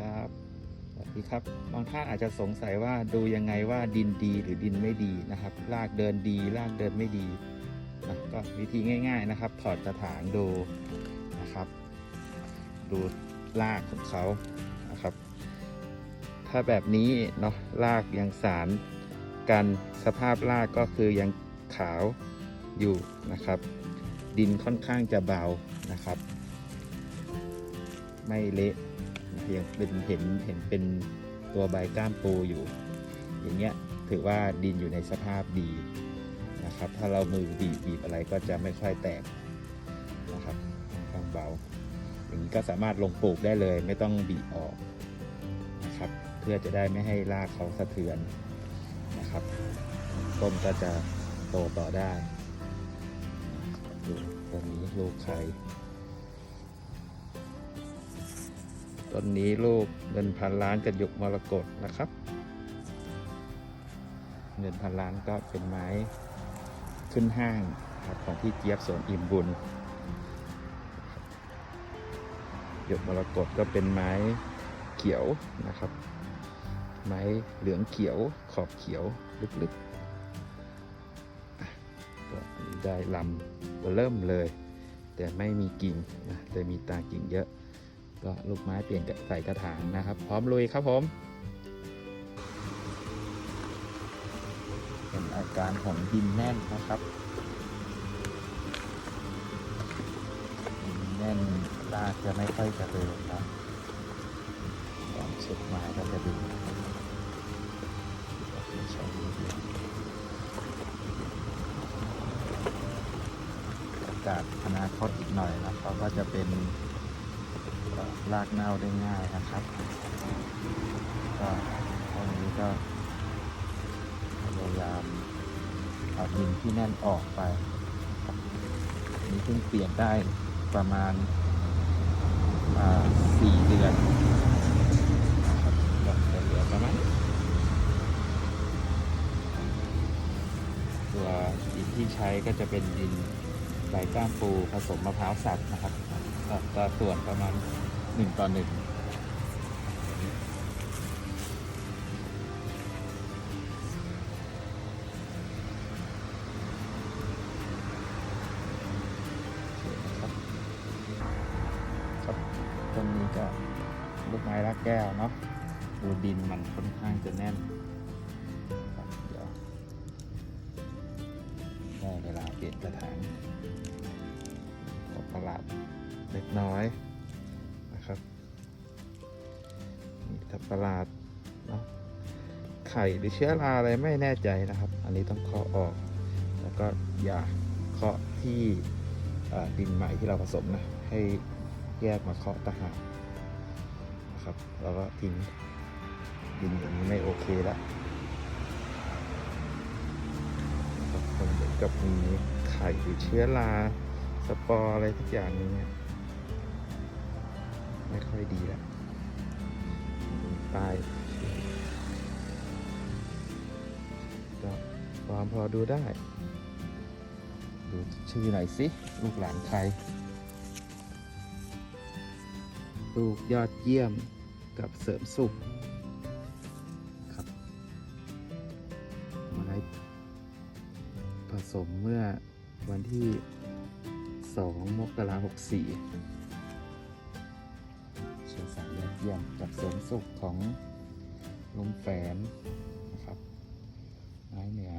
ครับสวัสดีครับบางท่านอาจจะสงสัยว่าดูยังไงว่าดินดีหรือดินไม่ดีนะครับรากเดินดีรากเดินไม่ดีนะก็วิธีง่าย ๆนะครับ ถอดกระถางดูนะครับ ดูรากของเขานะครับ ถ้าแบบนี้เนาะรากยังสารกันสภาพรากก็คือยังขาวอยู่นะครับ ดินค่อนข้างจะเบานะครับ ไม่เละ ยังเป็นเห็นเห็นเป็นตัวใบก้ามปูอยู่ อย่างเงี้ยถือว่าดินอยู่ในสภาพดีนะครับ ถ้าเรามือบีบบีบอะไรก็จะไม่ค่อยแตกนะครับค่อนข้างเบา อย่างนี้ก็สามารถลงปลูกได้เลยไม่ต้องบีบออกนะครับ เพื่อจะได้ไม่ให้รากเขาสะเทือนนะครับต้นก็จะโตต่อได้ดูต้นนี้ลูกไข่ ต้นนี้ลูกเงินพันล้านกับหยกมรกตนะครับ เงินพันล้านก็เป็นไม้ขึ้นห้างครับของพี่เจี๊ยบสวนอิ่มบุญหยกมรกตก็เป็นไม้เขียวนะครับ ไม้เหลืองเขียวขอบเขียวลึกๆอะก็ได้ลำเริ่มเลย แต่ไม่มีกิ่งนะแต่มีตากิ่งเยอะ ก็ลูกไม้เปลี่ยนใส่กระถางนะครับ พร้อมลุยครับผมเป็นอาการของดินแน่นนะครับดินแน่นรากจะไม่ค่อยจะเดินนะตอนสุดไม้ก็จะดึงก็คือใช้ดียวโอกาสอนาคตอีกหน่อยนะเขาก็จะเป็น รากเน่าได้ง่ายนะครับ ก็ตรงนี้ก็พยายามเอาดินที่แน่นออกไป นี้เพิ่งเปลี่ยนได้ประมาณสี่เดือนนะครับก็จะเหลือประมาณตัวดินที่ใช้ก็จะเป็นดินใบก้ามปูผสมมะพร้าวสับนะครับอัตราส่วนประมาณ หนึ่งต่อหนึ่งครับครับต้นนี้ก็ลูกไม้รักแก้วเนาะดูดินมันค่อนข้างจะแน่นเดี๋ยวได้เวลาเปลี่ยนกระถางก็ประหลาดเล็กน้อย นี่ทับประหลาดเนาะไข่หรือเชื้อราอะไรไม่แน่ใจนะครับ อันนี้ต้องเคาะออก แล้วก็อย่าเคาะที่ดินใหม่ที่เราผสมนะให้แยกมาเคาะตะหากนะครับแล้วก็ทิ้งดินอย่างนี้ไม่โอเคแล้วนะครับมันเหมือนกับมีไข่หรือเชื้อราสปอร์อะไรทุกอย่างนี้เนี่ยไม่ค่อยดีแล้วายก็ความพอดูได้ ดูชื่อหน่อยสิ ลูกหลานใคร ลูกยอดเยี่ยมกับเสริมสุขครับมาไม้ผสมเมื่อวันที่ 2 มกราคม64 เยี่ยมจากเสริมสุขของลุงแฝนนะครับไม้เหนือ